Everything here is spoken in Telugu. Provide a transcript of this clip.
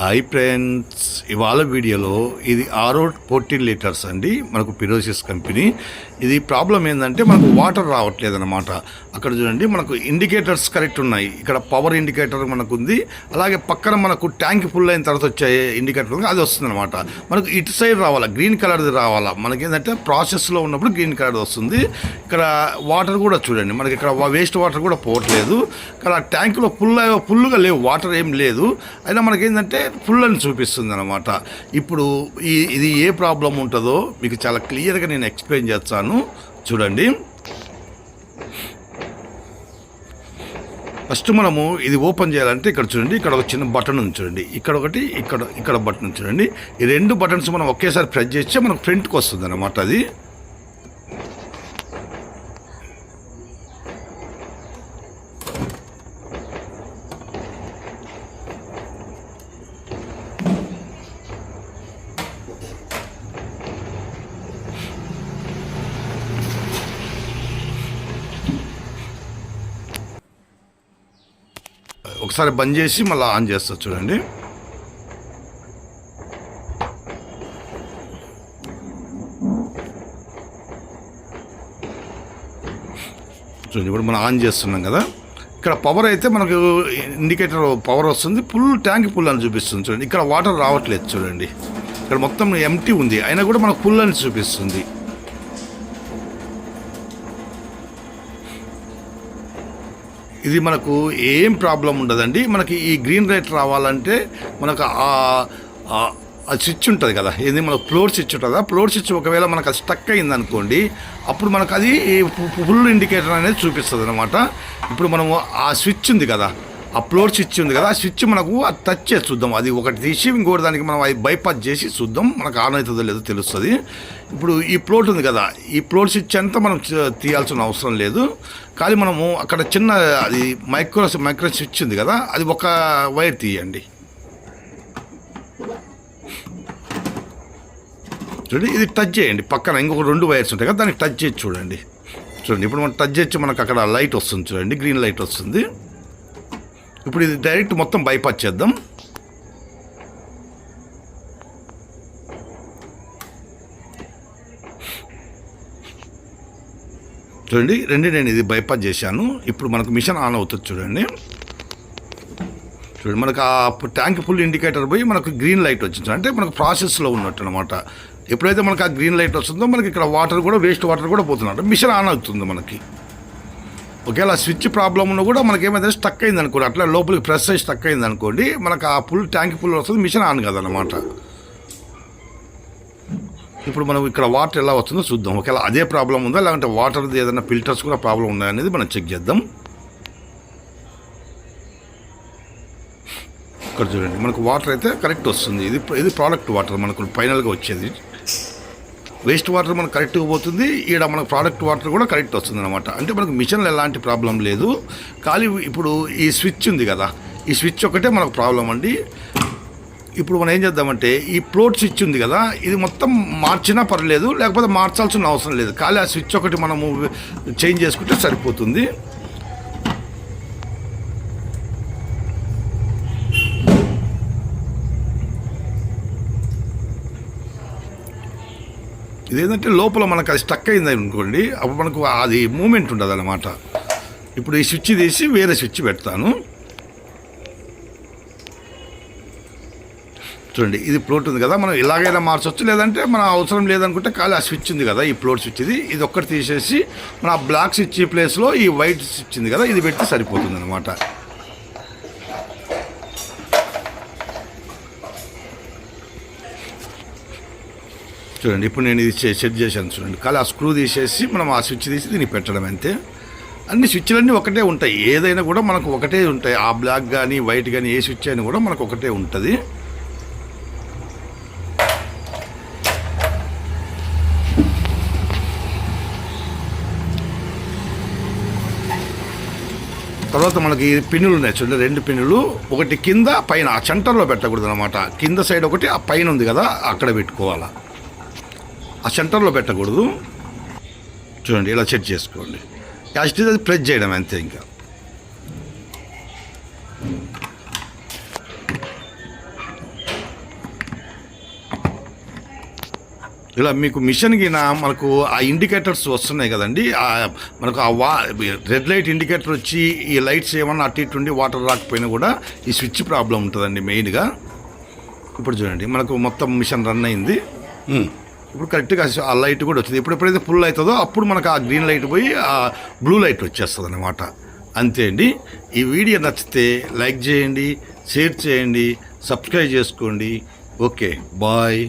హాయ్ ఫ్రెండ్స్ ఇవాళ వీడియోలో ఇది ఆరో ఫోర్టీన్ లీటర్స్ అండి మనకు పిరోసిస్ కంపెనీ. ఇది ప్రాబ్లం ఏంటంటే మనకు వాటర్ రావట్లేదు అనమాట అక్కడ చూడండి మనకు ఇండికేటర్స్ కరెక్ట్ ఉన్నాయి. ఇక్కడ పవర్ ఇండికేటర్ మనకు ఉంది అలాగే పక్కన మనకు ట్యాంక్ ఫుల్ అయిన తర్వాత వచ్చే ఇండికేటర్ ఉంది అది వస్తుంది అనమాట మనకు ఇటు సైడ్ రావాలా గ్రీన్ కలర్ది రావాలా? మనకి ఏంటంటే ప్రాసెస్లో ఉన్నప్పుడు గ్రీన్ కలర్ వస్తుంది. ఇక్కడ వాటర్ కూడా చూడండి మనకి ఇక్కడ వేస్ట్ వాటర్ కూడా పోవట్లేదు. ఇక్కడ ట్యాంకులో ఫుల్ ఫుల్గా లేవు వాటర్ ఏం లేదు. అయినా మనకేంటంటే ఫుల్ అని చూపిస్తుంది అనమాట ఇప్పుడు ఈ ఇది ఏ ప్రాబ్లం ఉంటుందో మీకు చాలా క్లియర్గా నేను ఎక్స్ప్లెయిన్ చేస్తాను. చూడండి. ఫస్ట్ మనము ఇది ఓపెన్ చేయాలంటే ఇక్కడ చూడండి ఇక్కడ ఒక చిన్న బటన్ ఉంది చూడండి. ఇక్కడ ఒకటి ఇక్కడ ఇక్కడ బటన్ చూడండి. ఈ రెండు బటన్స్ మనం ఒకేసారి ప్రెస్ చేస్తే మనకు ఫ్రంట్కి వస్తుంది అనమాట అది. ఒకసారి బంద్ చేసి మళ్ళీ ఆన్ చేస్తా చూడండి. చూడండి ఇప్పుడు మనం ఆన్ చేస్తున్నాం కదా. ఇక్కడ పవర్ అయితే మనకు ఇండికేటర్ పవర్ వస్తుంది ఫుల్ ట్యాంక్ ఫుల్ అని చూపిస్తుంది చూడండి. ఇక్కడ వాటర్ రావట్లేదు చూడండి. ఇక్కడ మొత్తం ఎంటీ ఉంది. అయినా కూడా మనకు ఫుల్ అని చూపిస్తుంది. ఇది మనకు ఏం ప్రాబ్లం ఉండదండి. మనకి ఈ గ్రీన్ లైట్ రావాలంటే మనకు ఆ- స్విచ్ ఉంటుంది కదా. ఇది మనకు ఫ్లోర్ స్విచ్ ఉంటుంది ఆ ఫ్లోర్ స్విచ్ ఒకవేళ మనకు అది స్టక్ అయింది అనుకోండి అప్పుడు మనకు అది ఫుల్ ఇండికేటర్ అనేది చూపిస్తుంది అనమాట ఇప్పుడు మనము ఆ స్విచ్ ఉంది కదా ఆ స్విచ్ ఉంది కదా ఆ స్విచ్ మనకు అది టచ్ చేసి చూద్దాం. అది ఒకటి తీసి ఇంకోటి దానికి మనం అది బైపాస్ చేసి చూద్దాం. మనకు ఆన్ అవుతుందో లేదో తెలుస్తుంది. ఇప్పుడు ఈ ప్లోట్ ఉంది కదా ఈ ప్లోట్ స్విచ్ అంతా మనం తీయాల్సిన అవసరం లేదు. కానీ మనము అక్కడ చిన్న అది మైక్రో మైక్రో స్విచ్ ఉంది కదా అది ఒక వైర్ తీయండి. చూడండి ఇది టచ్ చేయండి. పక్కన ఇంకొక రెండు వైర్స్ ఉంటాయి కదా దానికి టచ్ చేసి చూడండి. చూడండి ఇప్పుడు మనం టచ్ చేసి మనకు అక్కడ లైట్ వస్తుంది చూడండి గ్రీన్ లైట్ వస్తుంది. ఇప్పుడు ఇది డైరెక్ట్ మొత్తం బైపాస్ చేద్దాం. చూడండి రెండు నేను ఇది బైపాస్ చేశాను. ఇప్పుడు మనకు మిషన్ ఆన్ అవుతుంది చూడండి. చూడండి మనకు ఆ ట్యాంక్ ఫుల్ ఇండికేటర్ పోయి మనకు గ్రీన్ లైట్ వచ్చింది అంటే మనకు ప్రాసెస్లో ఉన్నట్టు అనమాట ఎప్పుడైతే మనకు ఆ గ్రీన్ లైట్ వస్తుందో మనకి ఇక్కడ వాటర్ కూడా వేస్ట్ వాటర్ కూడా పోతున్నట్టు మిషన్ ఆన్ అవుతుంది మనకి. ఒకవేళ స్విచ్ ప్రాబ్లం ఉన్నా కూడా మనకి ఏమైతే స్టక్ అయింది అనుకోండి అట్లా లోపలికి ప్రెస్ అయ్యి స్టక్ అయింది అనుకోండి మనకు ఆ ఫుల్ ట్యాంక్ ఫుల్ వస్తుంది మిషన్ ఆన్ కదనమాట ఇప్పుడు మనం ఇక్కడ వాటర్ ఎలా వస్తుందో చూద్దాం. ఒకవేళ అదే ప్రాబ్లం ఉందా లేదంటే వాటర్ది ఏదైనా ఫిల్టర్స్ కూడా ప్రాబ్లం ఉన్నాయా అనేది మనం చెక్ చేద్దాం. ఇక్కడ చూడండి మనకు వాటర్ అయితే కరెక్ట్ వస్తుంది. ఇది ఇది ప్రోడక్ట్ వాటర్ మనకు ఫైనల్గా వచ్చేది. వేస్ట్ వాటర్ మనకు కరెక్ట్గా పోతుంది. ఈడ మనకు ప్రోడక్ట్ వాటర్ కూడా కరెక్ట్ వస్తుంది అనమాట అంటే మనకు మిషన్లో ఎలాంటి ప్రాబ్లం లేదు. ఖాళీ ఇప్పుడు ఈ స్విచ్ ఉంది కదా. ఈ స్విచ్ ఒకటే మనకు ప్రాబ్లం అండి. ఇప్పుడు మనం ఏం చేద్దామంటే ఈ ప్లోట్ స్విచ్ ఉంది కదా. ఇది మొత్తం మార్చినా పర్లేదు లేకపోతే మార్చాల్సిన అవసరం లేదు. ఖాళీ ఆ స్విచ్ ఒకటి మనము చేంజ్ చేసుకుంటే సరిపోతుంది. ఇదేంటంటే లోపల మనకు అది స్టక్ అయింది అనుకోండి అప్పుడు మనకు అది మూమెంట్ ఉండదు అనమాట ఇప్పుడు ఈ స్విచ్ తీసి వేరే స్విచ్ పెడతాను. చూడండి ఇది ప్లోట్ ఉంది కదా మనం ఎలాగైనా మార్చొచ్చు లేదంటే మన అవసరం లేదనుకుంటే ఖాళీ ఆ స్విచ్ ఉంది కదా ఈ ప్లోట్ స్విచ్ ఇది. ఇది ఒక్కటి తీసేసి మన ఆ బ్లాక్ స్విచ్ ప్లేస్లో ఈ వైట్ స్విచ్ ఉంది కదా ఇది పెడితే సరిపోతుంది అనమాట చూడండి ఇప్పుడు నేను ఇది సెట్ చేశాను చూడండి. కానీ ఆ స్క్రూ తీసేసి మనం ఆ స్విచ్ తీసి దీన్ని పెట్టడం అంతే. అన్ని స్విచ్లన్నీ ఒకటే ఉంటాయి. ఏదైనా కూడా మనకు ఒకటే ఉంటాయి. ఆ బ్లాక్ కానీ వైట్ కానీ ఏ స్విచ్ అయినా కూడా మనకు ఒకటే ఉంటుంది. తర్వాత మనకి ఈ పిన్నులు ఉన్నాయి చూడండి రెండు పిన్నులు. ఒకటి కింద పైన ఆ సెంటర్లో పెట్టకూడదు అనమాట కింద సైడ్ ఒకటి ఆ పైన ఉంది కదా అక్కడ పెట్టుకోవాలా. ఆ సెంటర్లో పెట్టకూడదు. చూడండి ఇలా సెట్ చేసుకోండి. యాజ్ అది ప్రెస్ చేయడం అంతే ఇంకా. ఇలా మీకు మిషన్కి నా మనకు ఆ ఇండికేటర్స్ వస్తున్నాయి కదండి. మనకు ఆ వా రెడ్ లైట్ ఇండికేటర్ వచ్చి ఈ లైట్స్ ఏమన్నా అటు ఇటు ఉండి వాటర్ రాకపోయినా కూడా ఈ స్విచ్ ప్రాబ్లం ఉంటుందండి మెయిన్గా ఇప్పుడు చూడండి మనకు మొత్తం మిషన్ రన్ అయింది. Hmm. ఇప్పుడు కరెక్ట్గా ఆ లైట్ కూడా వచ్చింది. ఇప్పుడు ఎప్పుడైతే ఫుల్ అవుతుందో అప్పుడు మనకు ఆ గ్రీన్ లైట్ పోయి ఆ బ్లూ లైట్ వచ్చేస్తుంది అనమాట అంతే అండి. ఈ వీడియో నచ్చితే లైక్ చేయండి షేర్ చేయండి సబ్స్క్రైబ్ చేసుకోండి. Okay bye.